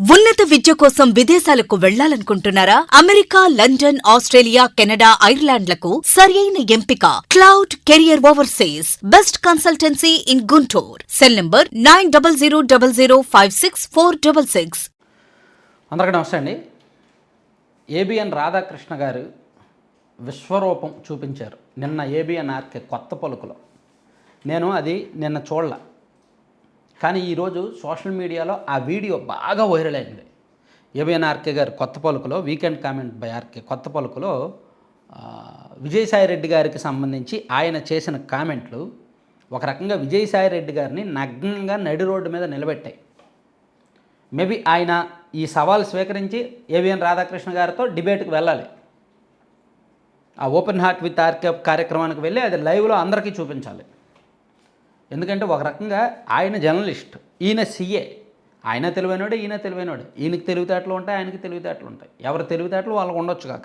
ఉన్నత విద్య కోసం విదేశాలకు వెళ్ళాలనుకుంటున్నారా? అమెరికా లండన్ ఆస్ట్రేలియా కెనడా ఐర్లాండ్లకు సరియైన ఎంపిక. Cloud career overseas. Best consultancy in Guntur. Cell number nine double zero double zero five six four double six. అందరికీ నమస్తే అండి. ఏబిఎన్ రాధాకృష్ణ గారు విశ్వరూపం చూపించారు. నిన్న ఏబిఎన్ ఆర్కే కొత్త పలుకులో. నేను అది నిన్న చూడలే. కానీ ఈరోజు సోషల్ మీడియాలో ఆ వీడియో బాగా వైరల్ అయింది. ఏబిఎన్ ఆర్కే గారు కొత్త పలుకులో వీకెండ్ కామెంట్ బై ఆర్కే కొత్త పలుకులో విజయసాయి రెడ్డి గారికి సంబంధించి ఆయన చేసిన కామెంట్లు ఒక రకంగా విజయసాయి రెడ్డి గారిని నగ్నంగా నడి రోడ్డు మీద నిలబెట్టాయి. మేబీ ఆయన ఈ సవాల్ స్వీకరించి ఏవిఎన్ రాధాకృష్ణ గారితో డిబేట్కి వెళ్ళాలి. ఆ ఓపెన్ హార్ట్ విత్ ఆర్కే కార్యక్రమానికి వెళ్ళి అది లైవ్లో అందరికీ చూపించాలి. ఎందుకంటే ఒక రకంగా ఆయన జర్నలిస్ట్ ఈయన సీఏ. ఆయన తెలివైనోడే ఈయన తెలివైనోడే. ఈయనకి తెలివితేటలు ఉంటాయి ఆయనకి తెలివితేటలు ఉంటాయి. ఎవరి తెలివితేటలు వాళ్ళకు ఉండొచ్చు కాక.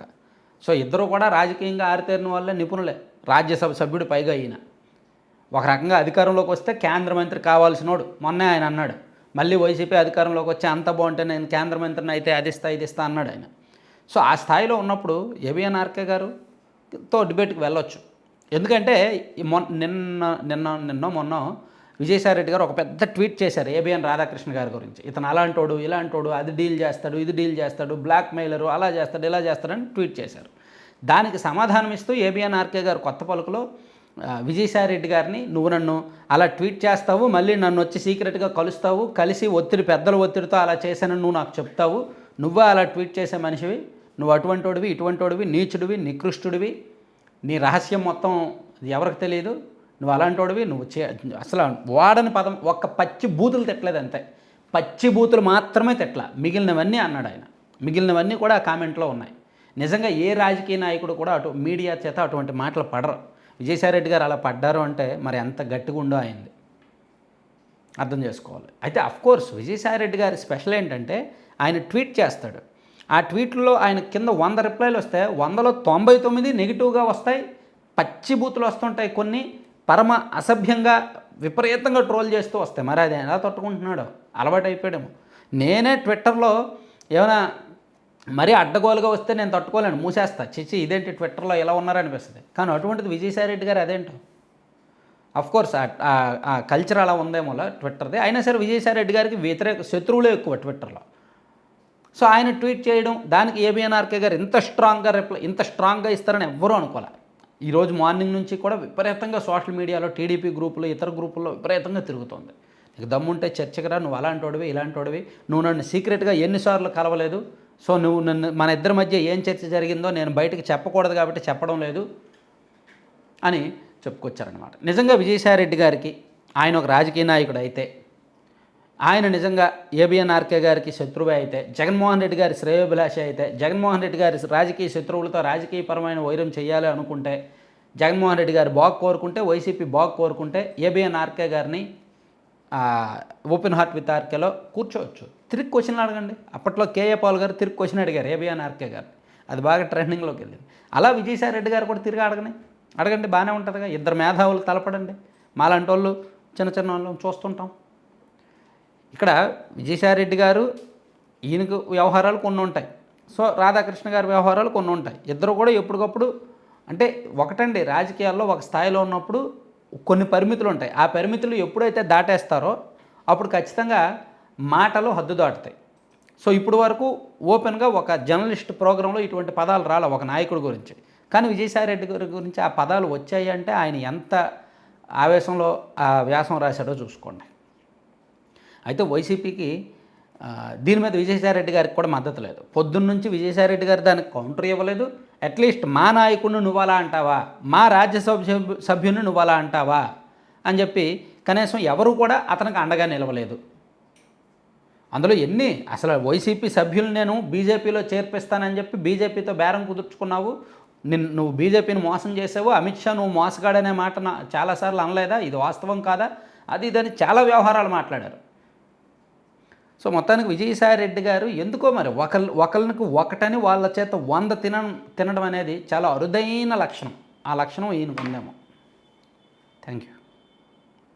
సో ఇద్దరు కూడా రాజకీయంగా ఆరితేరిన వాళ్ళే నిపుణులే. రాజ్యసభ సభ్యుడు పైగా ఈయన. ఒక రకంగా అధికారంలోకి వస్తే కేంద్ర మంత్రి కావాల్సినోడు. మొన్నే ఆయన అన్నాడు. మళ్ళీ వైసీపీ అధికారంలోకి వచ్చి అంత బాగుంటే నేను కేంద్ర మంత్రిని అయితే అది ఇస్తా ఇది ఇస్తా అన్నాడు ఆయన. సో ఆ స్థాయిలో ఉన్నప్పుడు ఏబిఎన్ ఆర్కే గారుతో డిబేట్కి వెళ్ళొచ్చు. ఎందుకంటే మొన్న నిన్న నిన్న నిన్న మొన్న విజయసాయి రెడ్డి గారు ఒక పెద్ద ట్వీట్ చేశారు ఏబిఎన్ రాధాకృష్ణ గారి గురించి. ఇతను అలాంటోడు ఇలాంటోడు అది డీల్ చేస్తాడు ఇది డీల్ చేస్తాడు బ్లాక్ మెయిలరు అలా చేస్తాడు ఇలా చేస్తాడని ట్వీట్ చేశారు. దానికి సమాధానం ఇస్తూ ఏబిఎన్ ఆర్కే గారు కొత్త పలుకులో విజయసాయి రెడ్డి గారిని నువ్వు నన్ను అలా ట్వీట్ చేస్తావు మళ్ళీ నన్ను వచ్చి సీక్రెట్గా కలుస్తావు కలిసి ఒత్తిడి పెద్దల ఒత్తిడితో అలా చేశానని నువ్వు నాకు చెప్తావు నువ్వే అలా ట్వీట్ చేసే మనిషివి నువ్వు అటువంటోడివి ఇటువంటోడివి నీచుడివి నికృష్టుడివి నీ రహస్యం మొత్తం ఎవరికి తెలియదు? నువ్వు అలాంటోడివి నువ్వు చే అసలు వాడని పదం ఒక్క పచ్చి బూతులు తిట్టలేదు అంతే. పచ్చి బూతులు మాత్రమే తిట్ల మిగిలినవన్నీ అన్నాడు ఆయన. మిగిలినవన్నీ కూడా ఆ కామెంట్లో ఉన్నాయి. నిజంగా ఏ రాజకీయ నాయకుడు కూడా అటు మీడియా చేత అటువంటి మాటలు పడరు. విజయసాయిరెడ్డి గారు అలా పడ్డారు అంటే మరి ఎంత గట్టిగా ఉండో అయింది అర్థం చేసుకోవాలి. అయితే అఫ్కోర్స్ విజయసాయి రెడ్డి గారి స్పెషల్ ఏంటంటే ఆయన ట్వీట్ చేస్తాడు. ఆ ట్వీట్లో ఆయన కింద వంద రిప్లైలు వస్తే వందలో తొంభై తొమ్మిది నెగిటివ్గా వస్తాయి. పచ్చి బూతులు వస్తుంటాయి కొన్ని. పరమ అసభ్యంగా విపరీతంగా ట్రోల్ చేస్తూ వస్తాయి. మరి అది ఎలా తట్టుకుంటున్నాడో? అలవాటు అయిపోయాడేమో. నేనే ట్విట్టర్లో ఏమైనా మరీ అడ్డగోలుగా వస్తే నేను తట్టుకోలేను. మూసేస్తా. చిచి ఇదేంటి ట్విట్టర్లో ఎలా ఉన్నారనిపిస్తుంది. కానీ అటువంటిది విజయసాయి రెడ్డి గారు అదేంటో? అఫ్ కోర్స్ ఆ కల్చర్ అలా ఉందేమో ట్విట్టర్ది. అయినా సరే విజయసాయి రెడ్డి గారికి వ్యతిరేక శత్రువులే ఎక్కువ ట్విట్టర్లో. సో ఆయన ట్వీట్ చేయడం దానికి ఏబిఎన్ఆర్కే గారు ఇంత స్ట్రాంగ్గా రిప్లై ఇంత స్ట్రాంగ్గా ఇస్తారని ఎవ్వరూ అనుకోలే. ఈరోజు మార్నింగ్ నుంచి కూడా విపరీతంగా సోషల్ మీడియాలో టీడీపీ గ్రూపులు ఇతర గ్రూపుల్లో విపరీతంగా తిరుగుతోంది. నీకు దమ్ముంటే చర్చకి రా నువ్వు అలాంటోడివి ఇలాంటోడివి. నువ్వు నన్ను సీక్రెట్గా ఎన్నిసార్లు కలవలేదు. సో నువ్వు నన్ను మన ఇద్దరి మధ్య ఏం చర్చ జరిగిందో నేను బయటకు చెప్పకూడదు కాబట్టి చెప్పడం లేదు అని చెప్పుకొచ్చారనమాట నిజంగా విజయసాయి రెడ్డి గారికి ఆయన ఒక రాజకీయ నాయకుడు అయితే ఆయన నిజంగా ఏబిఎన్ ఆర్కే గారికి శత్రువే అయితే జగన్మోహన్ రెడ్డి గారి శ్రేయోభిలాష అయితే జగన్మోహన్ రెడ్డి గారి రాజకీయ శత్రువులతో రాజకీయపరమైన వైరం చేయాలి అనుకుంటే జగన్మోహన్ రెడ్డి గారు బాగు కోరుకుంటే వైసీపీ బాగు కోరుకుంటే ఏబిఎన్ ఆర్కే గారిని ఓపెన్ హార్ట్ విత్ ఆర్కేలో కూర్చోవచ్చు. తిరిగి క్వశ్చన్ అడగండి. అప్పట్లో కేఏ పాల్ గారు తిరిగి క్వశ్చన్ అడిగారు ఏబిఎన్ ఆర్కే గారు అది బాగా ట్రెండింగ్లోకి వెళ్ళింది. అలా విజయసాయి రెడ్డి గారు కూడా తిరిగి అడగని అడగండి బాగానే ఉంటుందిగా. ఇద్దరు మేధావులు తలపడండి. మాలాంటి వాళ్ళు చిన్న చిన్న వాళ్ళం చూస్తుంటాం. ఇక్కడ విజయసాయిరెడ్డి గారు ఈయనకు వ్యవహారాలు కొన్ని ఉంటాయి. సో రాధాకృష్ణ గారి వ్యవహారాలు కొన్ని ఉంటాయి. ఇద్దరు కూడా ఎప్పటికప్పుడు అంటే ఒకటండి రాజకీయాల్లో ఒక స్థాయిలో ఉన్నప్పుడు కొన్ని పరిమితులు ఉంటాయి. ఆ పరిమితులు ఎప్పుడైతే దాటేస్తారో అప్పుడు ఖచ్చితంగా మాటలు హద్దు దాటుతాయి. సో ఇప్పుడు వరకు ఓపెన్గా ఒక జర్నలిస్ట్ ప్రోగ్రాంలో ఇటువంటి పదాలు రాలే ఒక నాయకుడి గురించి. కానీ విజయసాయిరెడ్డి గారి గురించి ఆ పదాలు వచ్చాయి అంటే ఆయన ఎంత ఆవేశంలో ఆ వ్యాసం రాశాడో చూసుకోండి. అయితే వైసీపీకి దీని మీద విజయసాయిరెడ్డి గారికి కూడా మద్దతు లేదు. పొద్దున్న నుంచి విజయసాయిరెడ్డి గారు దానికి కౌంటర్ ఇవ్వలేదు. అట్లీస్ట్ మా నాయకుడిని నువ్వు అలా అంటావా? మా రాజ్యసభ సభ్యుని నువ్వు అలా అంటావా? అని చెప్పి కనీసం ఎవరు కూడా అతనికి అండగా నిలవలేదు. అందులో ఎన్ని? అసలు వైసీపీ సభ్యులు నేను బీజేపీలో చేర్పిస్తానని చెప్పి బీజేపీతో బేరం కుదుర్చుకున్నావు? నిన్ను నువ్వు బీజేపీని మోసం చేసావు? అమిత్ షా నువ్వు మోసగాడనే మాట నా చాలాసార్లు అనలేదా? ఇది వాస్తవం కాదా? అది ఇదని చాలా వ్యవహారాలు మాట్లాడారు. సో మొత్తానికి విజయసాయి రెడ్డి గారు ఎందుకో మరి ఒకల్ ఒకరికి ఒకటని వాళ్ళ చేత వంద తినడం తినడం అనేది చాలా అరుదైన లక్షణం. ఆ లక్షణం ఈయనకు ఉందేమో. Thank you